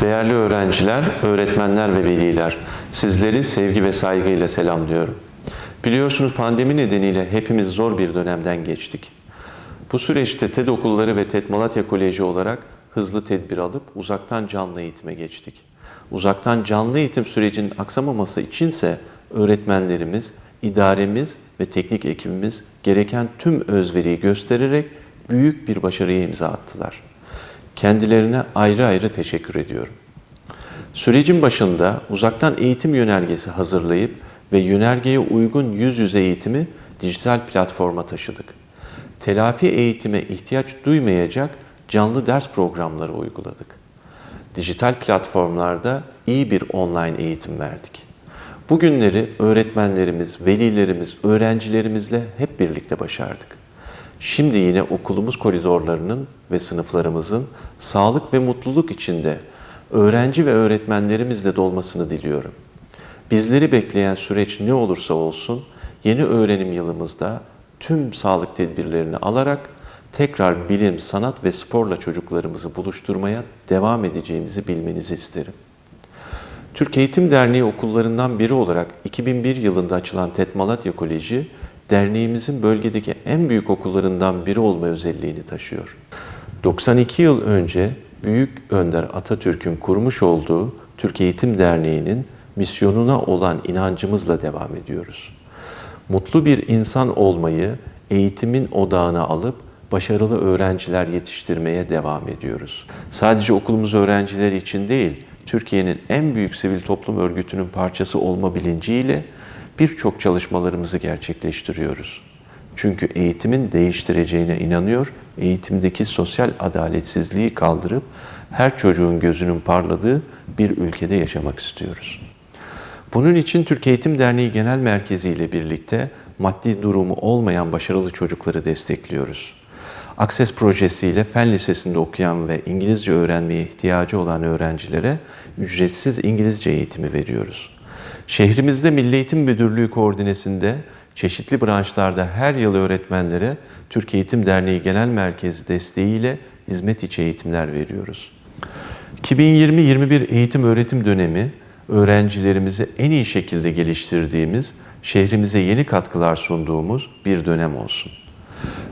Değerli öğrenciler, öğretmenler ve veliler, sizleri sevgi ve saygıyla selamlıyorum. Biliyorsunuz pandemi nedeniyle hepimiz zor bir dönemden geçtik. Bu süreçte TED okulları ve TED Malatya Koleji olarak hızlı tedbir alıp uzaktan canlı eğitime geçtik. Uzaktan canlı eğitim sürecinin aksamaması içinse öğretmenlerimiz, idaremiz ve teknik ekibimiz gereken tüm özveriyi göstererek büyük bir başarıya imza attılar. Kendilerine ayrı ayrı teşekkür ediyorum. Sürecin başında uzaktan eğitim yönergesi hazırlayıp ve yönergeye uygun yüz yüze eğitimi dijital platforma taşıdık. Telafi eğitime ihtiyaç duymayacak canlı ders programları uyguladık. Dijital platformlarda iyi bir online eğitim verdik. Bugünleri öğretmenlerimiz, velilerimiz, öğrencilerimizle hep birlikte başardık. Şimdi yine okulumuz koridorlarının ve sınıflarımızın sağlık ve mutluluk içinde öğrenci ve öğretmenlerimizle dolmasını diliyorum. Bizleri bekleyen süreç ne olursa olsun yeni öğrenim yılımızda tüm sağlık tedbirlerini alarak tekrar bilim, sanat ve sporla çocuklarımızı buluşturmaya devam edeceğimizi bilmenizi isterim. Türk Eğitim Derneği okullarından biri olarak 2001 yılında açılan TED Malatya Koleji, derneğimizin bölgedeki en büyük okullarından biri olma özelliğini taşıyor. 92 yıl önce Büyük Önder Atatürk'ün kurmuş olduğu Türk Eğitim Derneği'nin misyonuna olan inancımızla devam ediyoruz. Mutlu bir insan olmayı eğitimin odağına alıp başarılı öğrenciler yetiştirmeye devam ediyoruz. Sadece okulumuz öğrencileri için değil, Türkiye'nin en büyük sivil toplum örgütünün parçası olma bilinciyle birçok çalışmalarımızı gerçekleştiriyoruz. Çünkü eğitimin değiştireceğine inanıyor, eğitimdeki sosyal adaletsizliği kaldırıp her çocuğun gözünün parladığı bir ülkede yaşamak istiyoruz. Bunun için Türk Eğitim Derneği Genel Merkezi ile birlikte maddi durumu olmayan başarılı çocukları destekliyoruz. Akses projesiyle Fen Lisesi'nde okuyan ve İngilizce öğrenmeye ihtiyacı olan öğrencilere ücretsiz İngilizce eğitimi veriyoruz. Şehrimizde Milli Eğitim Müdürlüğü koordinesinde çeşitli branşlarda her yıl öğretmenlere Türk Eğitim Derneği Genel Merkezi desteğiyle hizmet içi eğitimler veriyoruz. 2020-21 eğitim öğretim dönemi öğrencilerimizi en iyi şekilde geliştirdiğimiz, şehrimize yeni katkılar sunduğumuz bir dönem olsun.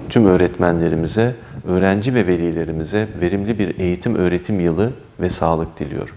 Tüm öğretmenlerimize, öğrenci ve velilerimize verimli bir eğitim öğretim yılı ve sağlık diliyorum.